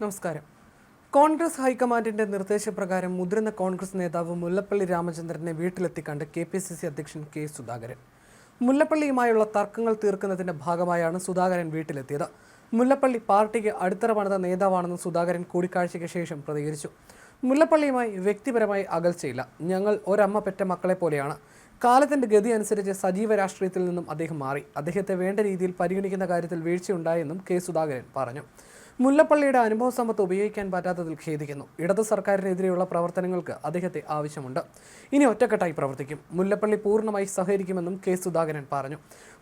നമസ്കാരം. കോൺഗ്രസ് ഹൈക്കമാൻഡിന്റെ നിർദ്ദേശപ്രകാരം മുതിർന്ന കോൺഗ്രസ് നേതാവ് മുല്ലപ്പള്ളി രാമചന്ദ്രനെ വീട്ടിലെത്തി കണ്ട് കെ പി സി സി അധ്യക്ഷൻ കെ സുധാകരൻ. മുല്ലപ്പള്ളിയുമായുള്ള തർക്കങ്ങൾ തീർക്കുന്നതിന്റെ ഭാഗമായാണ് സുധാകരൻ വീട്ടിലെത്തിയത്. മുല്ലപ്പള്ളി പാർട്ടിക്ക് അടിത്തറ പണിത നേതാവാണെന്ന് സുധാകരൻ കൂടിക്കാഴ്ചയ്ക്ക് ശേഷം പ്രതികരിച്ചു. മുല്ലപ്പള്ളിയുമായി വ്യക്തിപരമായി അകൽച്ചയില്ല. ഞങ്ങൾ ഒരമ്മ പെറ്റ മക്കളെ പോലെയാണ്. കാലത്തിന്റെ ഗതി അനുസരിച്ച് സജീവ രാഷ്ട്രീയത്തിൽ നിന്നും അദ്ദേഹം മാറി. അദ്ദേഹത്തെ വേണ്ട രീതിയിൽ പരിഗണിക്കുന്ന കാര്യത്തിൽ വീഴ്ചയുണ്ടായെന്നും കെ സുധാകരൻ പറഞ്ഞു. മുല്ലപ്പള്ളിയുടെ അനുഭവ സമ്പത്ത് ഉപയോഗിക്കാൻ പറ്റാത്തതിൽ ഖേദിക്കുന്നു. ഇടത് സർക്കാരിനെതിരെയുള്ള പ്രവർത്തനങ്ങൾക്ക് അദ്ദേഹത്തെ ആവശ്യമുണ്ട്. ഇനി ഒറ്റക്കെട്ടായി പ്രവർത്തിക്കും. മുല്ലപ്പള്ളി പൂർണമായി സഹകരിക്കുമെന്നും കെ സുധാകരൻ പറഞ്ഞു.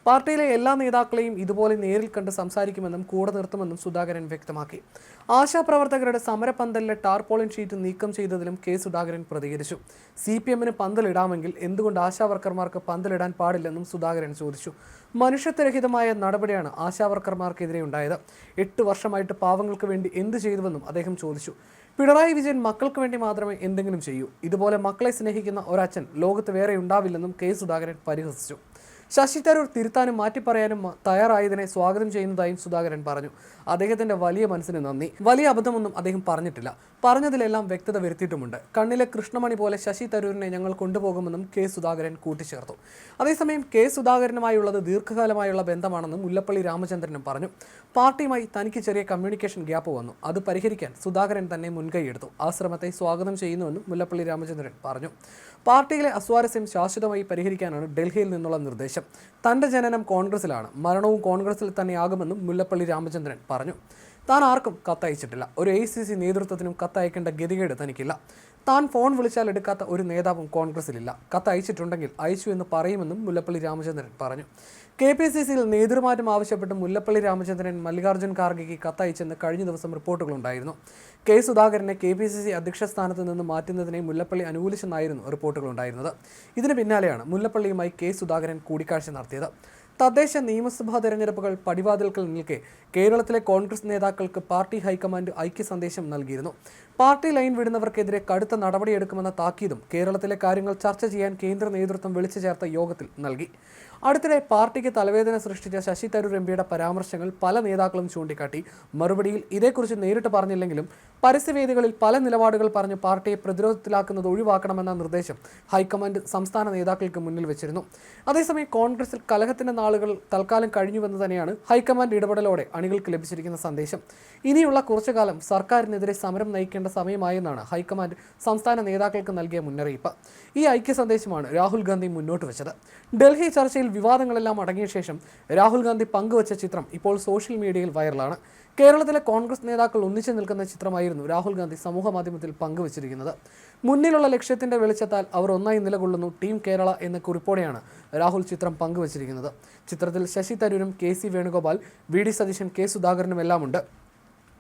പാർട്ടിയിലെ എല്ലാ നേതാക്കളെയും ഇതുപോലെ നേരിൽ കണ്ട് സംസാരിക്കുമെന്നും കൂടെ നിർത്തുമെന്നും സുധാകരൻ വ്യക്തമാക്കി. ആശാപ്രവർത്തകരുടെ സമരപന്തലിലെ ടാർപോളിൻ ഷീറ്റ് നീക്കം ചെയ്തതിലും കെ സുധാകരൻ പ്രതികരിച്ചു. സി പി എമ്മിന് പന്തലിടാമെങ്കിൽ എന്തുകൊണ്ട് ആശാവർക്കർമാർക്ക് പന്തലിടാൻ പാടില്ലെന്നും സുധാകരൻ ചോദിച്ചു. മനുഷ്യത്വരഹിതമായ നടപടിയാണ് ആശാവർക്കർമാർക്കെതിരെ ഉണ്ടായത്. എട്ട് വർഷമായിട്ട് പാവങ്ങൾക്ക് വേണ്ടി എന്ത് ചെയ്തുവെന്നും അദ്ദേഹം ചോദിച്ചു. പിണറായി വിജയൻ മക്കൾക്ക് വേണ്ടി മാത്രമേ എന്തെങ്കിലും ചെയ്യൂ. ഇതുപോലെ മക്കളെ സ്നേഹിക്കുന്ന ഒരച്ഛൻ ലോകത്ത് വേറെ ഉണ്ടാവില്ലെന്നും കെ സുധാകരൻ പരിഹസിച്ചു. ശശി തരൂർ തിരുത്താനും മാറ്റിപ്പറയാനും പറയാനും തയ്യാറായതിനെ സ്വാഗതം ചെയ്യുന്നതായും സുധാകരൻ പറഞ്ഞു. അദ്ദേഹത്തിന്റെ വലിയ മനസ്സിന് നന്ദി. വലിയ അബദ്ധമൊന്നും അദ്ദേഹം പറഞ്ഞിട്ടില്ല. പറഞ്ഞതിലെല്ലാം വ്യക്തത വരുത്തിയിട്ടുമുണ്ട്. കണ്ണിലെ കൃഷ്ണമണി പോലെ ശശി തരൂരിനെ ഞങ്ങൾ കൊണ്ടുപോകുമെന്നും കെ സുധാകരൻ കൂട്ടിച്ചേർത്തു. അതേസമയം കെ സുധാകരനുമായുള്ളത് ദീർഘകാലമായുള്ള ബന്ധമാണെന്നും മുല്ലപ്പള്ളി രാമചന്ദ്രനും പറഞ്ഞു. പാർട്ടിയുമായി തനിക്ക് ചെറിയ കമ്മ്യൂണിക്കേഷൻ ഗ്യാപ്പ് വന്നു. അത് പരിഹരിക്കാൻ സുധാകരൻ തന്നെ മുൻകൈയെടുത്തു ആ ശ്രമത്തെ സ്വാഗതം ചെയ്യുന്നുവെന്നും മുല്ലപ്പള്ളി രാമചന്ദ്രൻ പറഞ്ഞു. പാർട്ടിയിലെ അസ്വാരസ്യം ശാശ്വതമായി പരിഹരിക്കാനാണ് ഡൽഹിയിൽ നിന്നുള്ള നിർദ്ദേശം. തന്റെ ജനനം കോൺഗ്രസിലാണ്. മരണവും കോൺഗ്രസിൽ തന്നെയാകുമെന്നും മുല്ലപ്പള്ളി രാമചന്ദ്രൻ പറഞ്ഞു. താൻ ആർക്കും കത്തയച്ചിട്ടില്ല. ഒരു എ സി സി നേതൃത്വത്തിനും കത്തയക്കേണ്ട ഗതികേട് തനിക്കില്ല. താൻ ഫോൺ വിളിച്ചാൽ എടുക്കാത്ത ഒരു നേതാവും കോൺഗ്രസിലില്ല. കത്തയച്ചിട്ടുണ്ടെങ്കിൽ അയച്ചു എന്ന് പറയുമെന്നും മുല്ലപ്പള്ളി രാമചന്ദ്രൻ പറഞ്ഞു. കെ പി സി സിയിൽ നേതൃമാറ്റം ആവശ്യപ്പെട്ട് മുല്ലപ്പള്ളി രാമചന്ദ്രൻ മല്ലികാർജുൻ ഖാർഗെക്ക് കത്തയച്ചെന്ന് കഴിഞ്ഞ ദിവസം റിപ്പോർട്ടുകളുണ്ടായിരുന്നു. കെ സുധാകരനെ കെ പി സി സി അധ്യക്ഷ സ്ഥാനത്ത് നിന്ന് മാറ്റുന്നതിനെ മുല്ലപ്പള്ളി അനുകൂലിച്ചെന്നായിരുന്നു റിപ്പോർട്ടുകളുണ്ടായിരുന്നത്. ഇതിന് പിന്നാലെയാണ് മുല്ലപ്പള്ളിയുമായി കെ സുധാകരൻ കൂടിക്കാഴ്ച നടത്തിയത്. തദ്ദേശ നിയമസഭാ തെരഞ്ഞെടുപ്പുകൾ പടിവാതിൽക്കൽ നിൽക്കെ കേരളത്തിലെ കോൺഗ്രസ് നേതാക്കൾക്ക് പാർട്ടി ഹൈക്കമാൻഡ് ഐക്യ സന്ദേശം നൽകിയിരുന്നു. പാർട്ടി ലൈൻ വിടുന്നവർക്കെതിരെ കടുത്ത നടപടിയെടുക്കുമെന്ന താക്കീതും കേരളത്തിലെ കാര്യങ്ങൾ ചർച്ച ചെയ്യാൻ കേന്ദ്ര നേതൃത്വം വിളിച്ചു ചേർത്ത യോഗത്തിൽ നൽകി. അടുത്തിടെ പാർട്ടിക്ക് തലവേദന സൃഷ്ടിച്ച ശശി തരൂർ എം പരാമർശങ്ങൾ പല നേതാക്കളും ചൂണ്ടിക്കാട്ടി. മറുപടിയിൽ ഇതേക്കുറിച്ച് നേരിട്ട് പറഞ്ഞില്ലെങ്കിലും പരസ്യവേദികളിൽ പല നിലപാടുകൾ പറഞ്ഞ് പാർട്ടിയെ പ്രതിരോധത്തിലാക്കുന്നത് ഒഴിവാക്കണമെന്ന നിർദ്ദേശം ഹൈക്കമാൻഡ് സംസ്ഥാന നേതാക്കൾക്ക് മുന്നിൽ വെച്ചിരുന്നു. അതേസമയം കോൺഗ്രസിൽ കലഹത്തിന്റെ നാളുകൾ തൽക്കാലം കഴിഞ്ഞുവെന്ന് തന്നെയാണ് ഹൈക്കമാൻഡ് ഇടപെടലോടെ അണികൾക്ക് ലഭിച്ചിരിക്കുന്ന സന്ദേശം. ഇനിയുള്ള കുറച്ചു കാലം സർക്കാരിനെതിരെ സമരം നയിക്കേണ്ട സമയമായെന്നാണ് ഹൈക്കമാൻഡ് സംസ്ഥാന നേതാക്കൾക്ക് നൽകിയ മുന്നറിയിപ്പ്. ഈ ഐക്യ സന്ദേശമാണ് രാഹുൽ ഗാന്ധി മുന്നോട്ട് വെച്ചത്. ഡൽഹി ചർച്ചയിൽ വിവാദങ്ങളെല്ലാം അടങ്ങിയ ശേഷം രാഹുൽ ഗാന്ധി പങ്കുവച്ച ചിത്രം ഇപ്പോൾ സോഷ്യൽ മീഡിയയിൽ വൈറലാണ്. കേരളത്തിലെ കോൺഗ്രസ് നേതാക്കൾ ഒന്നിച്ചു നിൽക്കുന്ന ചിത്രമായിരുന്നു രാഹുൽ ഗാന്ധി സമൂഹ മാധ്യമത്തിൽ പങ്കുവച്ചിരിക്കുന്നത്. മുന്നിലുള്ള ലക്ഷ്യത്തിന്റെ വെളിച്ചത്താൽ അവർ ഒന്നായി നിലകൊള്ളുന്നു ടീം കേരള എന്ന കുറിപ്പോടെയാണ് രാഹുൽ ചിത്രം പങ്കുവച്ചിരിക്കുന്നത്. ചിത്രത്തിൽ Shashi തരൂരും K C Venugopal V D Satheesan K സുധാകരനും എല്ലാം ഉണ്ട്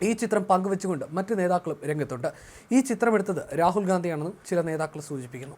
ഈ ചിത്രം പങ്കുവെച്ചുകൊണ്ട് മറ്റ് നേതാക്കളും രംഗത്തുണ്ട്. ഈ ചിത്രമെടുത്തത് രാഹുൽ ഗാന്ധിയാണെന്നും ചില നേതാക്കൾ സൂചിപ്പിക്കുന്നു.